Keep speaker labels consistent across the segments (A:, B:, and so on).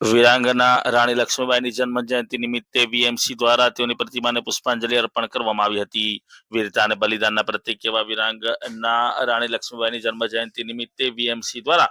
A: વીરાંગના રાણી લક્ષ્મીબાઈની જન્મ જયંતિ નિમિત્તે વીએમસી દ્વારા તેઓની પ્રતિમાને પુષ્પાંજલિ અર્પણ કરવામાં આવી હતી. વીરતા અને બલિદાનના પ્રતીક એવા વીરાંગના રાણી લક્ષ્મીબાઈની જન્મ નિમિત્તે વીએમસી દ્વારા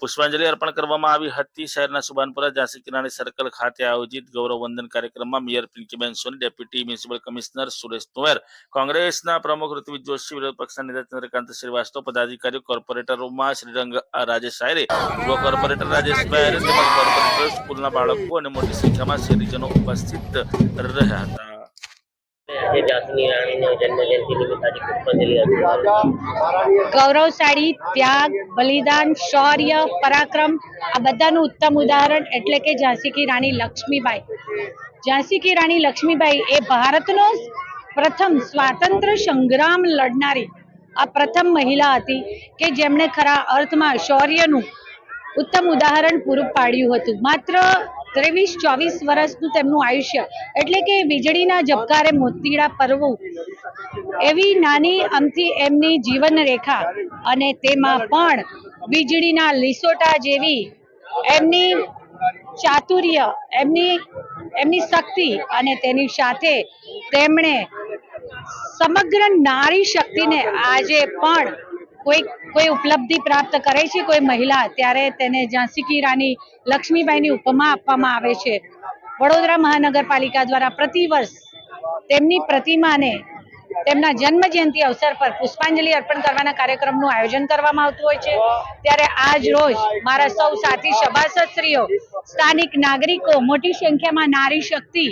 A: પુષ્પાંજલિ અર્પણ કરવામાં આવી હતી. શહેરના સુભાનપુરા ઝાંસી કિનારી સર્કલ ખાતે આયોજિત ગૌરવ વંદન કાર્યક્રમમાં mayor Pinkiben Soni, deputy municipal commissioner Suresh Tuver, કોંગ્રેસના પ્રમુખ ઋત્વિક જોશી, વિરોધ પક્ષના નેતા ચંદ્રકાંત શ્રીવાસ્તવ, પદાધિકારીઓ, કોર્પોરેટરોમાં શ્રીરંગ રાજેશ આયરે, યુવા કોર્પોરેટર રાજેશ આયરે સ્કૂલના બાળકો અને મોટી સંખ્યામાં શહેરીજનો ઉપસ્થિત રહ્યા હતા.
B: ગૌરવશાળી ત્યાગ બલિદાન શૌર્ય પરાક્રમ આ બધાનું ઉત્તમ ઉદાહરણ એટલે કે ઝાંસી કી રાણી લક્ષ્મીબાઈ. ઝાંસી કી રાણી લક્ષ્મીબાઈ એ ભારતનો પ્રથમ સ્વાતંત્ર્ય સંગ્રામ લડનારી આ પ્રથમ મહિલા હતી કે જેમણે ખરા અર્થમાં શૌર્યનું ઉત્તમ ઉદાહરણ પૂરું પાડ્યું હતું. માત્ર ત્રેવીસ, ચોવીસ વર્ષનું તેમનું આયુષ્ય. એટલે કે વીજળીના ઝબકારે મોતીડા પરવું. એવી નાની અમથી એમની જીવન અને તેમાં પણ વીજળીના લીસોટા જેવી એમની ચાતુર્ય, એમની એમની શક્તિ અને તેની સાથે તેમણે સમગ્ર નારી શક્તિને આજે પણ કોઈ કોઈ ઉપલબ્ધિ પ્રાપ્ત કરે છે કોઈ મહિલા, ત્યારે તેને ઝાંસી કી રાની લક્ષ્મીબાઈની ઉપમા આપવામાં આવે છે. વડોદરા મહાનગરપાલિકા દ્વારા પ્રતિવર્ષ તેમની પ્રતિમાને તેમના જન્મ જયંતિ અવસર પર પુષ્પાંજલિ અર્પણ કરવાના કાર્યક્રમનું આયોજન કરવામાં આવતું હોય છે. ત્યારે આજ રોજ મારા સૌ સાથી સભાસદશ્રીઓ, સ્થાનિક નાગરિકો, મોટી સંખ્યામાં નારી શક્તિ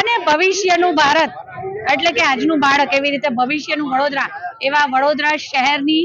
B: અને ભવિષ્યનું ભારત, એટલે કે આજનું બાળક એવી રીતે ભવિષ્યનું વડોદરા, એવા વડોદરા શહેરની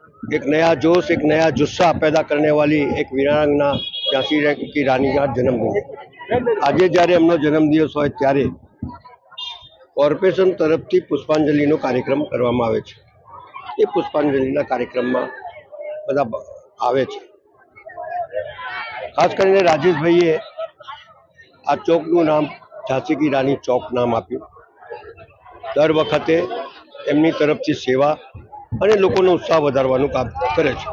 C: एक नया जोश एक नया जुस्सा पैदा करने वाली एक વીરાંગના ઝાંસી રા- કી રાણીના જન્મદિન આજે જ્યારે એમનો જન્મદિવસ હોય ત્યારે કોર્પોરેશન તરફથી પુષ્પાંજલિનો કાર્યક્રમ કરવામાં આવે છે એ પુષ્પાંજલિના કાર્યક્રમમાં બધા બ- આવે છે ખાસ કરીને રાજેશભાઈએ આ ચોકનું નામ ઝાંસી કી રાણી ચોક નામ આપ્યું દર વખતે એમની તરફથી સેવા અને લોકોનો ઉત્સાહ વધારવાનું કામ કરે છે.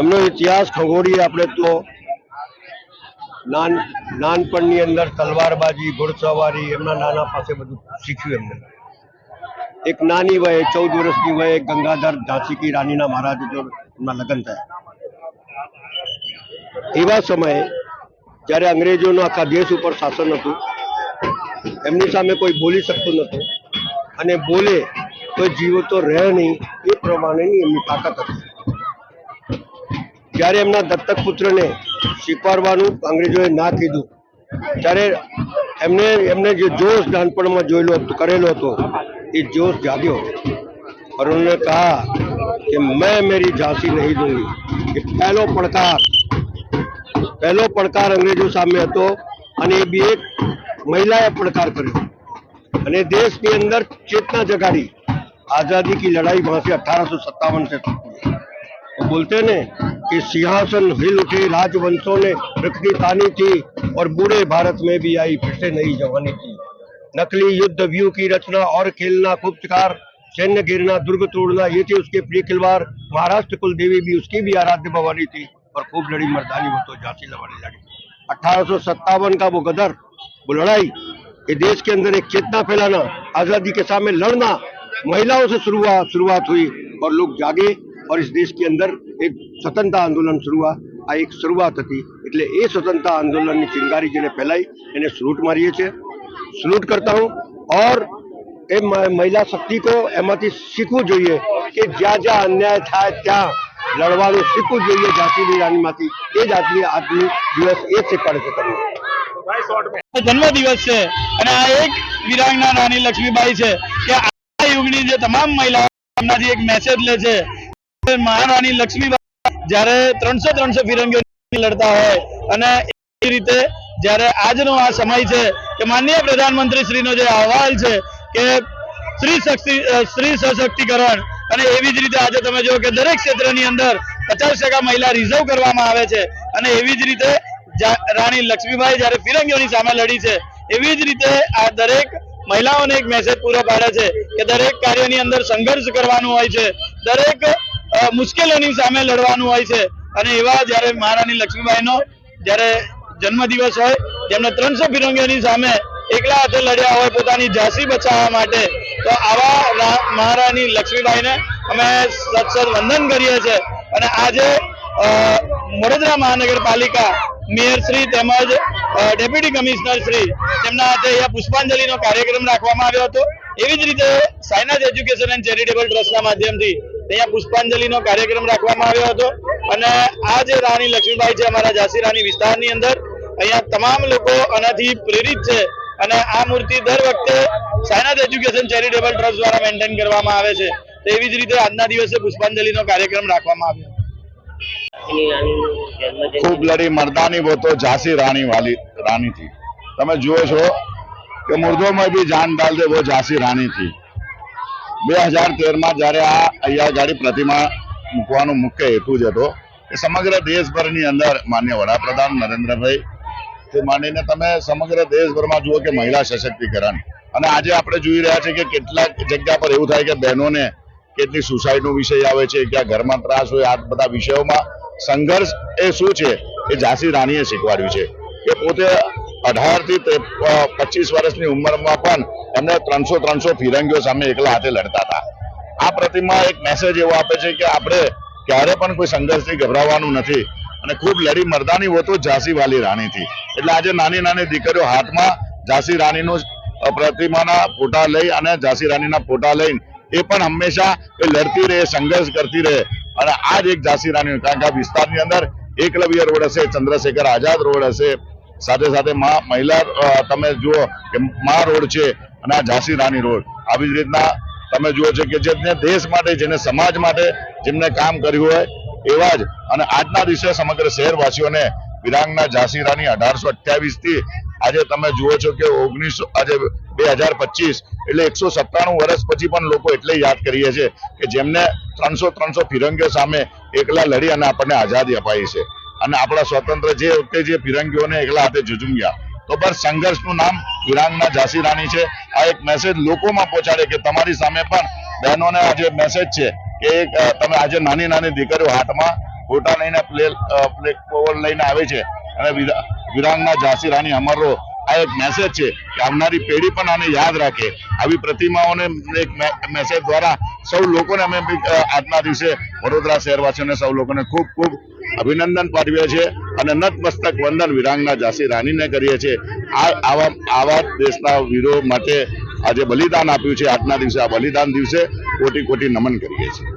C: એમનો ઇતિહાસ ખગોળીએ આપણે તો નાન, નાનપણની અંદર તલવારબાજી, ઘોડસવારી, એમના નાના પાસે બધું શીખ્યું એમને. એક નાની વયે, ચૌદ વર્ષની વયે ગંગાધર ઝાંસી કી રાણીના મહારાજ એમના લગ્ન થયા. એવા સમયે જ્યારે અંગ્રેજોનું આખા દેશ ઉપર શાસન હતું, એમની સામે કોઈ બોલી શકતું નહોતું અને બોલે તો જીવો તો રહે નહીં એ પ્રમાણેની એમની તાકાત હતી જ્યારે એમના દત્તક પુત્રને સ્વીકારવાનું અંગ્રેજોએ ના કીધું ત્યારે એમને એમને જે જોશ નાનપણમાં જોયેલો હતો કરેલો હતો એ જોશ જાગ્યો और उन्होंने कहा कि मैं मेरी झांसी नहीं दूंगी ये पहलो પડકાર પહેલો પડકાર અંગ્રેજો સામે હતો અને એ બી એક મહિલાએ પડકાર કર્યો અને દેશની અંદર चेतना जगाड़ी आज़ादी की लड़ाई वहाँ से अठारह से शुरू हुई। वो बोलते ने कि सिंहासन हिल उठे राजवंशों ने रखनी तानी थी और बूढ़े भारत में भी आई फिर से नई जवानी थी। नकली युद्ध व्यू की रचना और खेलना खूब शिकार सैन्य गिरना, दुर्ग तोड़ना, ये थी उसके प्रिय खिलवाड़। महाराष्ट्र कुल देवी भी उसकी भी आराध्य भवानी थी और खूब लड़ी मर्दानी वो तो झांसी लवानी लड़ी। अठारह का वो गदर, वो लड़ाई ये देश के अंदर एक चेतना फैलाना, आज़ादी के सामने लड़ना महिलाओं से शुरुआत शुरुआत हुई और लोग जागे और इस देश के अंदर એક સ્વતંત્રતા આંદોલન શરૂઆત આ એક શરૂઆત હતી એટલે એ સ્વતંત્રતા આંદોલનની ચિંગારી જેને ફેલાઈ એને સલૂટ મારીએ છીએ સલૂટ કરતા હું ઓર એ મહિલા શક્તિ કો એમાંથી શીખવું જોઈએ કે જ્યાં જ્યાં અન્યાય થાય ત્યાં લડવાનું શીખવું જોઈએ જાતિની રાણીમાંથી એ જાતની આજની દિવસ એ શીખવાડે છે તમને
D: જન્મદિવસ છે અને આ એક વિરાંગના રાણી લક્ષ્મીબાઈ છે કે આ યુગની જે તમામ મહિલાઓ એક મેસેજ લે છે. મહારાણી લક્ષ્મીબાઈ જ્યારે ત્રણસો ત્રણસો ફિરંગીઓ લડતા હોય અને એ રીતે જ્યારે આજનો આ સમય છે કે માનનીય પ્રધાનમંત્રી જે અહેવાલ છે કે સ્ત્રી શક્તિ સ્ત્રી સશક્તિકરણ અને એવી જ રીતે આજે તમે જો કે દરેક ક્ષેત્રની અંદર પચાસ ટકા મહિલા રિઝર્વ કરવામાં આવે છે અને એવી જ રીતે રાણી લક્ષ્મીબાઈ જ્યારે ફિરંગીઓની સામે લડી છે એવી જ રીતે આ દરેક મહિલાઓને એક મેસેજ પૂરો પાડે છે કે દરેક કાર્યની અંદર સંઘર્ષ કરવાનું હોય છે, દરેક મુશ્કેલીઓની સામે લડવાનું હોય છે. અને એવા જ્યારે મહારાણી લક્ષ્મીબાઈનો જ્યારે જન્મદિવસ હોય, જેમને ત્રણસો ફિરંગીઓની સામે એકલા હાથે લડ્યા હોય, પોતાની ઝાંસી બચાવવા માટે, તો આવા મહારાણી લક્ષ્મીબાઈને અમે સત સત વંદન કરીએ છીએ. અને આજે વડોદરા મહાનગરપાલિકા મેયર શ્રી તેમજ ડેપ્યુટી કમિશનર શ્રી તેમના હાથે અહીંયા પુષ્પાંજલિનો કાર્યક્રમ રાખવામાં આવ્યો હતો. એવી જ રીતે સાયનાથ એજ્યુકેશન એન્ડ ચેરિટેબલ ટ્રસ્ટના માધ્યમથી અહીંયા પુષ્પાંજલિનો કાર્યક્રમ રાખવામાં આવ્યો હતો. અને આ જે રાણી લક્ષ્મીબાઈ છે અમારા ઝાંસી રાણી વિસ્તારની અંદર અહીંયા તમામ લોકો આનાથી પ્રેરિત છે. અને આ મૂર્તિ દર વખતે સાયનાથ એજ્યુકેશન ચેરિટેબલ ટ્રસ્ટ દ્વારા મેન્ટેન કરવામાં આવે છે. તો એવી જ રીતે આજના દિવસે પુષ્પાંજલિનો કાર્યક્રમ રાખવામાં આવ્યો.
E: ખૂબ લડી મરદાની બો ઝાંસી રાણી વાલી રાણી થી તમે જુઓ છો કે મુર્દોમાં બી જાન ડાલ દે ઝાંસી રાણી થી બે હજાર તેરમાં જ્યારે આ અહીંયા ગાડી પ્રતિમા મૂકવાનો મુખ્ય હેતુ જ હતો કે સમગ્ર દેશભરની અંદર માન્ય વડાપ્રધાન નરેન્દ્રભાઈ, તે માનીને તમે સમગ્ર દેશભરમાં જુઓ કે મહિલા સશક્તિકરણ. અને આજે આપણે જોઈ રહ્યા છીએ કે કેટલાક જગ્યા પર એવું થાય કે બહેનોને કેટલી સુસાઇડનો વિષય આવે છે, ક્યાં ઘરમાં ત્રાસ હોય, આ બધા વિષયોમાં સંઘર્ષ એ શું છે? એ ઝાંસી રાણીએ શીખવાડ્યું છે. કે પોતે અઢારથી પચીસ વર્ષની ઉંમરમાં પણ એમને ત્રણસો ત્રણસો ફિરંગીઓ સામે એકલા હાથે લડતા હતા. આ પ્રતિમા એક મેસેજ એવો આપે છે કે આપણે ક્યારે પણ કોઈ સંઘર્ષથી ગભરાવાનું નથી અને ખૂબ લડી મરદાની હોતો ઝાંસી વાલી રાણી થી એટલે આજે નાની નાની દીકરીઓ હાથમાં ઝાંસી રાણીનું પ્રતિમાના ફોટા લઈ અને ઝાંસી રાણીના ફોટા લઈને એ પણ હંમેશા એ લડતી રહે, સંઘર્ષ કરતી રહે. અને આ જ એક ઝાંસી રાણી, કારણ કે આ વિસ્તારની અંદર એકલવ્ય રોડ હશે, ચંદ્રશેખર આઝાદ રોડ હશે સાથે સાથે મહિલા તમે જુઓ કે મા રોડ છે અને આ ઝાંસી રાણી રોડ. આવી જ રીતના તમે જુઓ છો કે જેને દેશ માટે, જેને સમાજ માટે જેમને કામ કર્યું હોય, એવા જ. અને આજના દિવસે સમગ્ર શહેરવાસીઓને વિરાંગના ઝાંસી રાણી અઢારસો અઠ્યાવીસથી આજે તમે જુઓ છો કે ઓગણીસો, આજે બે હજાર પચીસ, એટલે એકસો સત્તાણું વર્ષ પછી પણ લોકો એટલે યાદ કરીએ છીએ કે જેમને ત્રણસો ત્રણસો ફિરંગીઓ સામે એકલા લડી અને આપણને આઝાદી અપાઈ છે. અને આપણા સ્વતંત્ર જે વખતે જે ફિરંગીઓને એકલા હાથે ઝુઝુમ્યા તો પર સંઘર્ષનું નામ વિરાંગના ઝાંસી રાણી છે. આ એક મેસેજ લોકોમાં પહોંચાડે કે તમારી સામે પણ બહેનોને આજે મેસેજ છે કે તમે આજે નાની નાની દીકરીઓ હાથમાં ફોટા લઈને પ્લે પ્લે લઈને આવે છે. અને વિરા- વિરાંગના ઝાંસી રાણી અમર આ એક મેસેજ છે કે આવનારી પેઢી પણ આને યાદ રાખે. આવી પ્રતિમાઓને એક મેસેજ દ્વારા સૌ લોકોને અમે આજના દિવસે વડોદરા શહેરવાસીઓને સૌ લોકોને ખૂબ ખૂબ અભિનંદન પાઠવીએ છીએ અને નતમસ્તક વંદન વિરાંગના ઝાંસી રાણીને કરીએ છીએ. આ, આવા આવા દેશના વીરો માટે આજે બલિદાન આપ્યું છે. આજના દિવસે આ બલિદાન દિવસે કોટી કોટી નમન કરીએ છીએ.